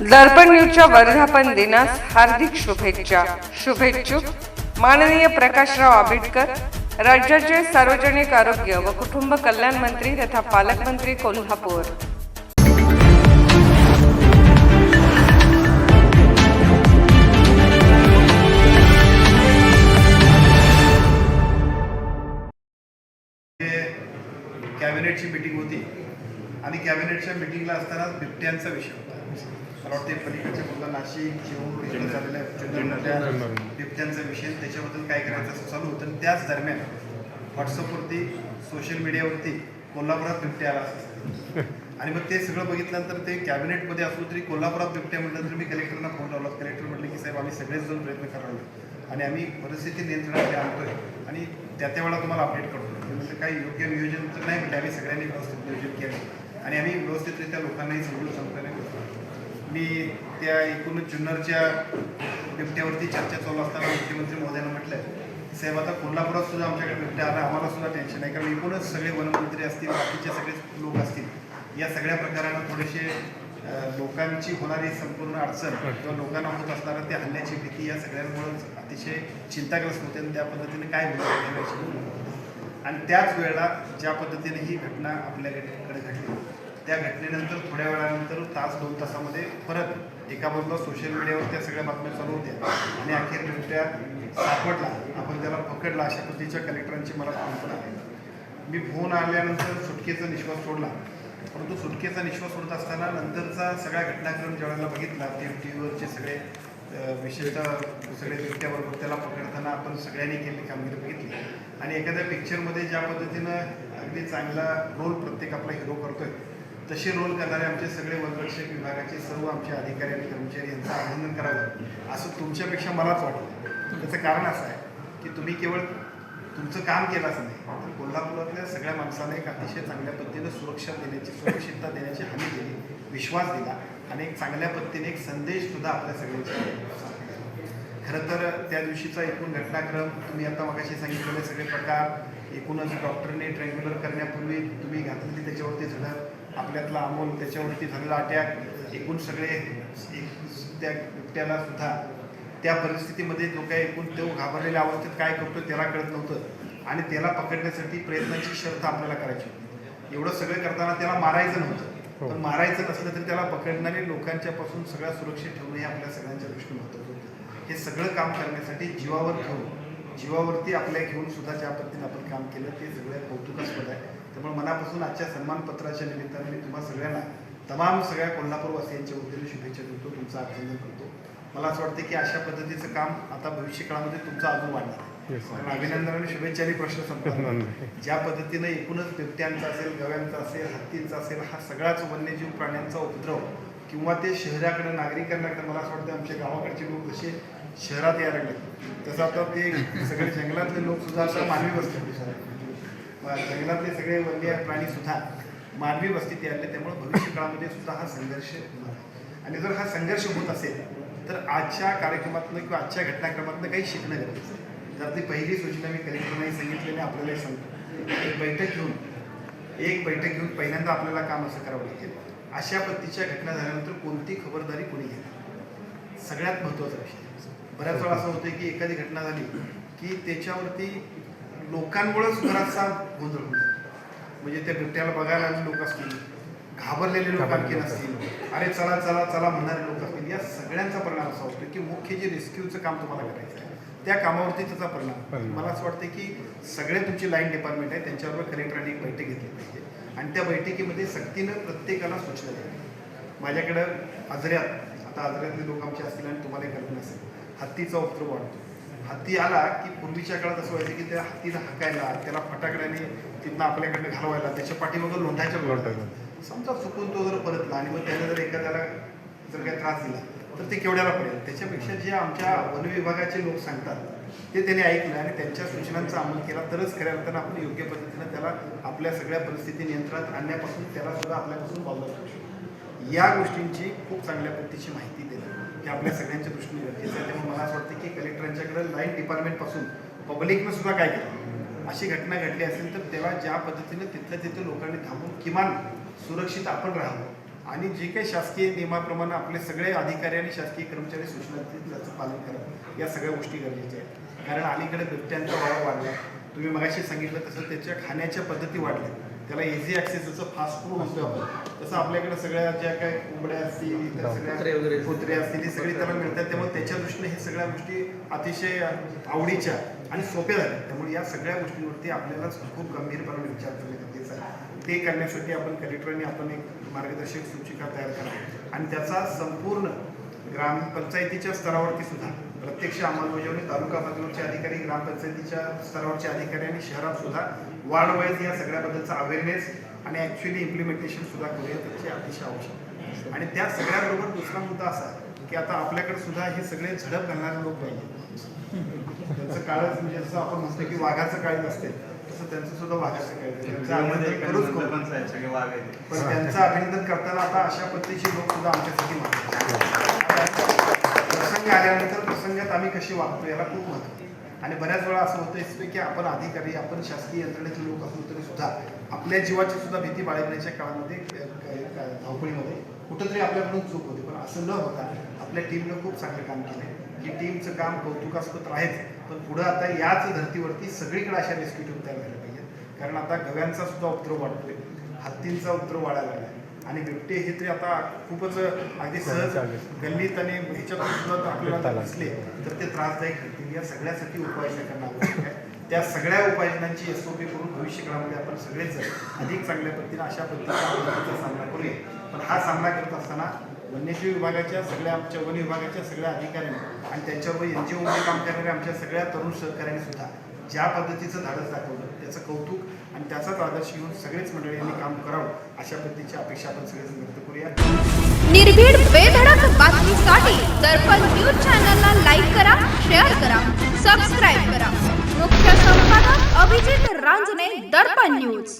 दर्पण न्यूजच्या वर्धापन दिनास हार्दिक शुभेच्छा. शुभेच्छुक माननीय प्रकाशराव आंबेडकर राज्याचे सार्वजनिक आरोग्य व कुटुंब कल्याण मंत्री तथा पालकमंत्री कोल्हापूर. कॅबिनेटची मिटिंग होती. आणि कॅबिनेटच्या मिटिंगला असताना बिबट्यांचा विषय होता. मला वाटते पलीकडच्या मुलगा नाशिक चिमूर इकडे झालेल्या बिबट्यांचा विषय त्याच्याबद्दल काय करायचं चालू होतं. त्याच दरम्यान व्हॉट्सअपवरती सोशल मीडियावरती कोल्हापुरात बिबट्या आला. आणि मग ते सगळं बघितल्यानंतर ते कॅबिनेटमध्ये असलो तरी कोल्हापुरात बिबट्या म्हटलं तर मी कलेक्टरना फोन लावला. कलेक्टर म्हटले की साहेब आम्ही सगळेच जाऊन प्रयत्न करायला आणि आम्ही परिस्थिती नियंत्रणाकडे आणतोय आणि त्या त्या वेळा तुम्हाला अपडेट करतो. मी म्हटलं काही योग्य नियोजन तर नाही म्हटलं. आम्ही सगळ्यांनी व्यवस्थित नियोजन केलं. आणि आम्ही व्यवस्थितरित्या लोकांनाही समजून सांगताना मी त्या एकूणच जुन्नरच्या बिबट्यावरती चर्चा चालू असताना मुख्यमंत्री महोदयांना म्हटलं साहेब आता कोल्हापुरात सुद्धा आमच्याकडे बिबट्या आला आम्हाला सुद्धा टेन्शन आहे कारण एकूणच सगळे वनमंत्री असतील बाकीचे सगळे लोक असतील या सगळ्या प्रकारानं थोडेसे लोकांची होणारी संपूर्ण अडचण किंवा लोकांना होत असणारा त्या हल्ल्याची भीती या सगळ्यांमुळेच अतिशय चिंताग्रस्त होते आणि त्या पद्धतीने काय होईल आणि त्याच वेळेला ज्या पद्धतीने ही घटना आपल्याकडे घडली. त्या घटनेनंतर थोड्या वेळानंतर तास दोन तासामध्ये परत एका बाजूला सोशल मीडियावर त्या सगळ्या बातम्या चालू होत्या. आणि अखेर बिबट्या सापडला. आपण त्याला पकडला अशा पद्धतीच्या कलेक्टरांची मला फोन पण आले मी फोन आल्यानंतर सुटकेचा निश्वास सोडला. परंतु सुटकेचा निश्वास सोडत असताना नंतरचा सगळा घटनाक्रम ज्यावेळेला बघितला ते टी व्हीवरचे सगळे विशेषतः सगळे बिबट्याबरोबर त्याला पकडताना आपण सगळ्यांनी केलेली कामगिरी बघितली. आणि एखाद्या पिक्चरमध्ये ज्या पद्धतीनं अगदी चांगला रोल प्रत्येक आपला हिरो करतोय तसे रोल करणारे आमचे सगळे वनरक्षक विभागाचे सर्व आमचे अधिकारी आणि कर्मचारी यांचं अभिनंदन करावं असं तुमच्यापेक्षा मलाच वाटतं. त्याचं कारण असं आहे की तुम्ही केवळ तुमचं काम केलंच नाही तर कोल्हापुरातल्या सगळ्या माणसाने एक अतिशय चांगल्या पद्धतीनं सुरक्षा देण्याची सुरक्षितता देण्याची हमी दिली विश्वास दिला आणि एक चांगल्या पद्धतीने एक संदेश सुद्धा आपल्या सगळ्यांच्या खरं तर त्या दिवशीचा एकूण घटनाक्रम तुम्ही आता मगाशी सांगितलेले सगळे प्रकार एकूणच डॉक्टरने ट्रँग्युलर करण्यापूर्वी तुम्ही घातलेली त्याच्यावरती झडप आपल्यातला अमोल त्याच्यावरती झालेला अटॅक एकूण सगळे एक- त्या बिबट्याला सुद्धा. त्या परिस्थितीमध्ये जो काही एकूण तो घाबरलेल्या अवस्थेत काय करतो त्याला कळत नव्हतं. आणि त्याला पकडण्यासाठी प्रयत्नाची शर्त आपल्याला करायची होती. एवढं सगळं करताना त्याला मारायचं नव्हतं. पण मारायचं नसलं तर त्याला पकडणारे लोकांच्या पासून सगळ्या सुरक्षित ठेवणं हे आपल्या सगळ्यांच्या दृष्टीने होतं. हे सगळं काम करण्यासाठी जीवावर घेऊन जीवावरती आपल्या घेऊन सुद्धा ज्या पद्धतीने आपण काम केलं ते सगळं कौतुकास्पद आहे. मनापासून आजच्या सन्मानपत्राच्या निमित्ताने मी तुम्हा सगळ्यांना तमाम सगळ्या कोल्हापूरवासियांच्या वतीने शुभेच्छा देतो तुमचं अभिनंदन करतो मला असं वाटतं की अशा पद्धतीचं काम आता भविष्य काळामध्ये तुमचं अजून वाढणार आहे. कारण अभिनंदन आणि शुभेच्छाने प्रश्न. नाही. ज्या पद्धतीनं एकूणच बिबट्यांचा असेल गव्यांचा असेल हत्तींचा असेल हा सगळाच वन्यजीव प्राण्यांचा उपद्रव किंवा ते शहराकडे नागरिकांना मला असं वाटतं आमच्या गावाकडचे लोक जसे शहरात यायला लागले तसं आता ते सगळे जंगलातले लोक सुद्धा आता मानवी वस्तीत मग जंगलातले सगळे वन्य प्राणी सुद्धा मानवी वस्तीत आणले त्यामुळे भविष्य काळामध्ये सुद्धा हा संघर्ष होणार आणि जर हा संघर्ष होत असेल तर आजच्या कार्यक्रमातनं किंवा आजच्या घटनाक्रमातनं काही शिकणं गरजेचं आहे. ती पहिली सूचना मी कलेक्टरनाही सांगितलेली आणि आपल्यालाही सांगतो एक बैठक घेऊन एक बैठक घेऊन पहिल्यांदा आपल्याला काम असं करावं लागेल. अशा पद्धतीच्या घटना झाल्यानंतर कोणती खबरदारी कोणी घेणार? सगळ्यात महत्त्वाचा विषय. बऱ्याच वेळा असं होतं की एखादी घटना झाली की त्याच्यावरती लोकांमुळेच बराचसा गोंधळ होतो म्हणजे त्या बिबट्याला बघायला लोक असतील घाबरलेले लोक आणखी नसतील अरे चला चला चला म्हणणारे लोक असतील या सगळ्यांचा परिणाम असा होतो की मुख्य जे रेस्क्यूचं काम तुम्हाला करायचं आहे त्या कामावरती त्याचा परिणाम. परिणाम. मला असं वाटतं की सगळे तुमची लाईन डिपार्टमेंट आहे त्यांच्याबरोबर कलेक्टरांनी एक बैठक घेतली पाहिजे. आणि त्या बैठकीमध्ये सक्तीनं प्रत्येकाला सूचना द्यावी. माझ्याकडं आजऱ्यात आता आजऱ्यातले लोक आमचे असतील आणि तुम्हाला कल्पना असेल हत्तीचा उपद्रव वाढतो. हत्ती आला की पूर्वीच्या काळात असं व्हायचं की त्या हत्तीला हाकायला त्याला फटाकड्याने तिथनं आपल्याकडे घालवायला त्याच्या पाठीमागं लोंढायच्या लोंढायचं. समजा चुकून तो जर परतला आणि मग त्याने जर एखाद्याला जर काही त्रास दिला तर ते केवढ्याला पडेल? त्याच्यापेक्षा जे आमच्या वन विभागाचे लोक सांगतात ते त्याने ऐकलं आणि त्यांच्या सूचनांचा अंमल केला. तरच खऱ्या अर्थानं आपण योग्य पद्धतीनं त्याला आपल्या सगळ्या परिस्थिती नियंत्रणात आणण्यापासून त्याला सुद्धा आपल्यापासून पावलं करू शकतो. या गोष्टींची खूप चांगल्या पद्धतीची माहिती देणं हे आपल्या सगळ्यांच्या दृष्टीने गरजेचं आहे. त्यामुळे मला असं वाटतं की कलेक्टरांच्याकडे लाईन डिपार्टमेंटपासून पब्लिकनं सुद्धा काय केलं? अशी घटना घडली असेल तर तेव्हा ज्या पद्धतीने तिथल्या तिथे लोकांनी थांबून किमान सुरक्षित आपण राहावं. आणि जे काही शासकीय नियमाप्रमाणे आपले सगळे अधिकारी आणि शासकीय कर्मचारी सूचना देतील त्याचं पालन करा या सगळ्या गोष्टी गरजेच्या आहेत. कारण अलीकडे बिबट्यांचा वाढ वाढला. तुम्ही मगाशी सांगितलं तसं त्याच्या खाण्याच्या पद्धती वाढल्या. त्याला इझी ॲक्सेस जसं फास्ट फूड म्हणतो आपण. तसं आपल्याकडे सगळ्या ज्या काही कोंबड्या असतील इतर वगैरे सगळ्या कुत्रे असतील. ही सगळी त्याला मिळतात. त्यामुळे त्याच्या दृष्टीने हे सगळ्या गोष्टी अतिशय आवडीच्या आणि सोप्या झाल्या. त्यामुळे या सगळ्या गोष्टींवरती आपल्याला खूप गंभीरपणे विचार करणे गरजेचं आहे ते करण्यासाठी आपण कलेक्टरांनी आपण एक मार्गदर्शक सूचिका तयार करा आणि त्याचा संपूर्ण ग्रामपंचायतीच्या स्तरावरती सुद्धा प्रत्यक्ष अंमलबजावणी तालुका पातळीवरचे अधिकारी ग्रामपंचायतीच्या स्तरावरचे अधिकारी आणि शहरात सुद्धा वार्ड वाईज या सगळ्याबद्दलचा अवेअरनेस आणि ॲक्च्युली इम्प्लिमेंटेशन सुद्धा करूया त्याची अतिशय आवश्यक आहे. आणि त्या सगळ्याबरोबर दुसरा मुद्दा असा की आता आपल्याकडे सुद्धा हे सगळे झडप घालणारे लोक पाहिजे त्यांचं काळच म्हणजे जसं आपण म्हणतो की वाघाचं काळीज असते तसं त्यांचं सुद्धा वाघाचं वाघ आहेत. पण त्यांचं अभिनंदन करताना आता अशा पद्धतीचे लोक सुद्धा आमच्यासाठी महत्त्वाचे प्रसंग आल्यानंतर प्रसंगात आम्ही कशी वागतो याला खूप महत्त्व आणि बऱ्याच वेळा असं होतं की आपण अधिकारी आपण शासकीय यंत्रणेचे लोक असलो तरी सुद्धा आपल्या जीवाची सुद्धा भीती बाळगण्याच्या काळामध्ये धावपळीमध्ये कुठंतरी आपल्याकडून चूक होते. पण असं न होता आपल्या टीमनं खूप चांगलं काम केलं. की टीमचं काम कौतुकास्पद आहेच पण पुढं आता याच धर्तीवरती सगळीकडे अशा रेस्क्यू टीम तयार झाल्या पाहिजेत. कारण आता गव्यांचा सुद्धा उपद्रव वाढतोय. हत्तींचा उपद्रव वाढायला लागला आणि बिबटे हे तरी आता खूपच अगदी सहज गल्लीत आणि ह्याच्यातून सुद्धा आपल्याला दिसले तर ते त्रासदायक ठरतील. या सगळ्यासाठी उपाययोजना करणं आवश्यक आहे. त्या सगळ्या उपाययोजनांची एस ओ पी करून भविष्य काळामध्ये आपण सगळेच अधिक चांगल्या पद्धतीने अशा आपत्तीचा सामना करूया. पण हा सामना करत असताना वन्यजीव विभागाच्या सगळ्या आमच्या वन विभागाच्या सगळ्या अधिकाऱ्यांनी आणि त्यांच्यावर एन जी ओमध्ये काम करणाऱ्या आमच्या सगळ्या तरुण सहकाऱ्यांनी सुद्धा ज्या पद्धतीचं धाडस दाखवलं त्याचं कौतुक आणि त्याचाच आदर्श घेऊन सगळेच मंडळींनी काम करावं अशा पद्धतीची अपेक्षा आपण सगळेजण व्यक्त करूया. निर्भीड बेधडक बातमीसाठी दर्पण न्यूज चॅनलला लाईक करा शेअर करा सबस्क्राईब करा. मुख्य संपादक अभिजित रांजणे दर्पण न्यूज.